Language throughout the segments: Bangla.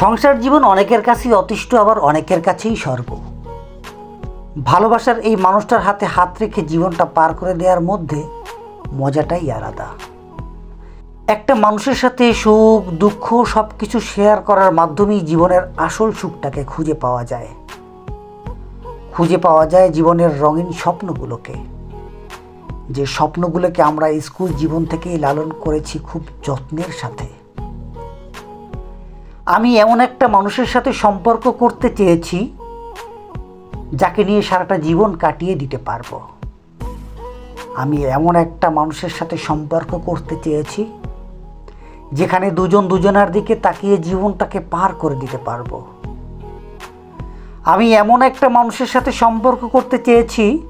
সংসার জীবন অনেকের কাছেই অতিষ্ঠ, আবার অনেকের কাছেই সর্ব। ভালোবাসার এই মানুষটার হাতে হাত রেখে জীবনটা পার করে দেওয়ার মধ্যে মজাটাই আলাদা। একটা মানুষের সাথে সুখ, দুঃখ সব কিছু শেয়ার করার মাধ্যমেই জীবনের আসল সুখটাকে খুঁজে পাওয়া যায়। খুঁজে পাওয়া যায় জীবনের রঙিন স্বপ্নগুলোকে। যে স্বপ্নগুলোকে আমরা স্কুল জীবন থেকেই লালন করেছি খুব যত্নের সাথে। আমি এমন একটা মানুষের সাথে সম্পর্ক করতে চেয়েছি যাকে নিয়ে সারাটা জীবন কাটিয়ে দিতে পারব। আমি এমন একটা মানুষের সাথে সম্পর্ক করতে চেয়েছি যেখানে দুজন দুজনের দিকে তাকিয়ে জীবনটাকে পার করে দিতে পারব। আমি এমন একটা মানুষের সাথে সম্পর্ক করতে চেয়েছি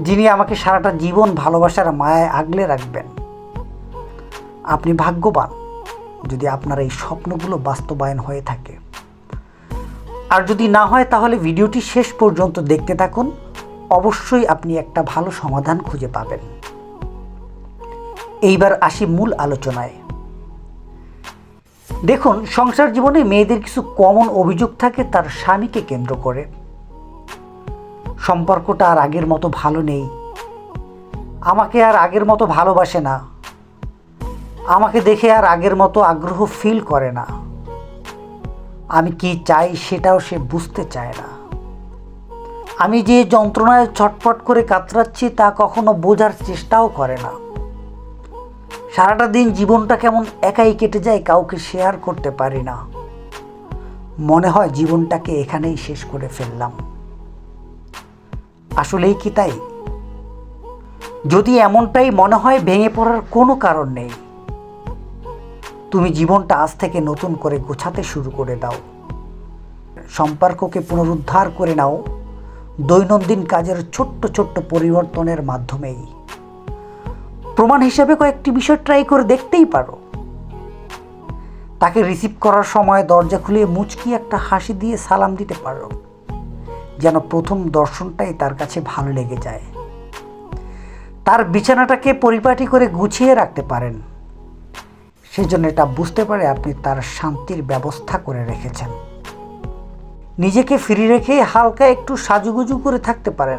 যিনি আমাকে সারাটা জীবন ভালোবাসার মায়ায় আগলে রাখবেন। আপনি ভাগ্যবান। যদি আপনার এই স্বপ্নগুলো বাস্তবায়ন হয়ে থাকে। আর যদি না হয়, তাহলে ভিডিওটি শেষ পর্যন্ত দেখতে থাকুন। অবশ্যই আপনি একটা ভালো সমাধান খুঁজে পাবেন। এইবার আসি মূল আলোচনায়। দেখুন, সংসার জীবনে মেয়েদের কিছু কমন অভিযোগ থাকে, তার স্বামীকে কেন্দ্র করে। সম্পর্কটা আর আগের মতো ভালো নেই। আমাকে আর আগের মতো ভালোবাসে না। আমাকে দেখে আর আগের মতো আগ্রহ ফিল করে না। আমি কি চাই সেটাও সে বুঝতে চায় না। আমি যে যন্ত্রণায় ছটফট করে কাতরাচ্ছি তা কখনো বোঝার চেষ্টাও করে না। সারাটা দিন জীবনটা কেমন একাই কেটে যায় কাউকে শেয়ার করতে পারি না। মনে হয় জীবনটাকে এখানেই শেষ করে ফেললাম। আসলেই কি তাই? যদি এমনটাই মনে হয়, ভেঙে পড়ার কোনো কারণ নেই। তুমি জীবনটা আজ থেকে নতুন করে গোছাতে শুরু করে দাও। সম্পর্ককে পুনরুদ্ধার করে নাও। দৈনন্দিন কাজের ছোট্ট ছোট্ট পরিবর্তনের মাধ্যমেই। প্রমাণ হিসেবে কয়েকটি বিষয় ট্রাই করে দেখতেই পারো। তাকে রিসিভ করার সময় দরজা খুলে মুচকি একটা হাসি দিয়ে সালাম দিতে পারো। যেন প্রথম দর্শনটাই তার কাছে ভালো লেগে যায়। তার বিছানাটাকে পরিপাটি করে গুছিয়ে রাখতে পারেন। সেজন্য এটা বুঝতে পারে আপনি তার শান্তির ব্যবস্থা করে রেখেছেন। নিজেকে ফ্রি রেখে হালকা একটু সাজুগুজু করে থাকতে পারেন।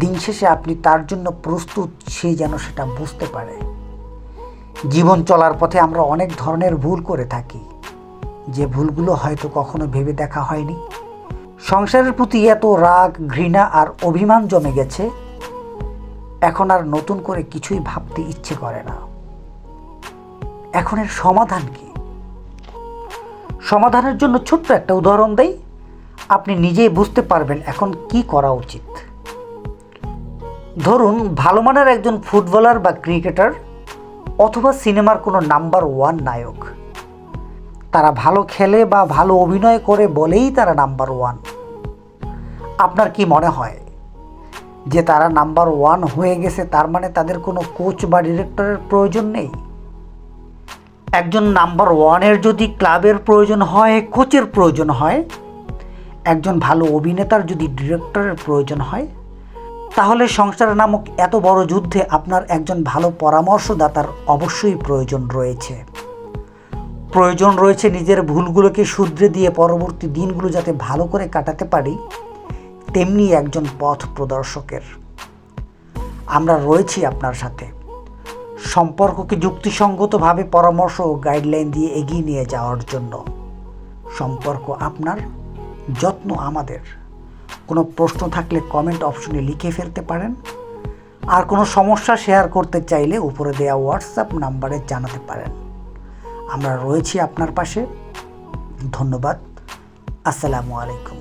দিন শেষে আপনি তার জন্য প্রস্তুত, সে যেন সেটা বুঝতে পারে। জীবন চলার পথে আমরা অনেক ধরনের ভুল করে থাকি। যে ভুলগুলো হয়তো কখনো ভেবে দেখা হয়নি। সংসারের প্রতি এত রাগ, ঘৃণা আর অভিমান জমে গেছে। এখন আর নতুন করে কিছুই ভাবতে ইচ্ছে করে না। এখন এর সমাধান কি? সমাধানের জন্য ছোট্ট একটা উদাহরণ দেই। আপনি নিজেই বুঝতে পারবেন এখন কি করা উচিত। ধরুন, ভালো মানের একজন ফুটবলার বা ক্রিকেটার অথবা সিনেমার কোনো নাম্বার ওয়ান নায়ক। তারা ভালো খেলে বা ভালো অভিনয় করে বলেই তারা নাম্বার ওয়ান। আপনার কি মনে হয় যে তারা নাম্বার ওয়ান হয়ে গেছে তার মানে তাদের কোনো কোচ বা ডিরেক্টরের প্রয়োজন নেই? একজন নাম্বার ওয়ানের যদি ক্লাবের প্রয়োজন হয়, কোচের প্রয়োজন হয়, একজন ভালো অভিনেতার যদি ডিরেক্টরের প্রয়োজন হয়, তাহলে সংসার নামক এত বড় যুদ্ধে আপনার একজন ভালো পরামর্শদাতার অবশ্যই প্রয়োজন রয়েছে। প্রয়োজন রয়েছে নিজের ভুলগুলোকে শুধরে দিয়ে পরবর্তী দিনগুলো যাতে ভালো করে কাটাতে পারি, তেমনি একজন পথ প্রদর্শকের। আমরা রয়েছি আপনার সাথে। সম্পর্ককে যুক্তিসঙ্গতভাবে পরামর্শ ও গাইডলাইন দিয়ে এগিয়ে নিয়ে যাওয়ার জন্য। সম্পর্ক আপনার, যত্ন আমাদের। কোনো প্রশ্ন থাকলে কমেন্ট অপশনে লিখে ফেলতে পারেন। আর কোনো সমস্যা শেয়ার করতে চাইলে উপরে দেওয়া হোয়াটসঅ্যাপ নাম্বারে জানাতে পারেন। আমরা রয়েছি আপনার পাশে। ধন্যবাদ। আসসালামু আলাইকুম।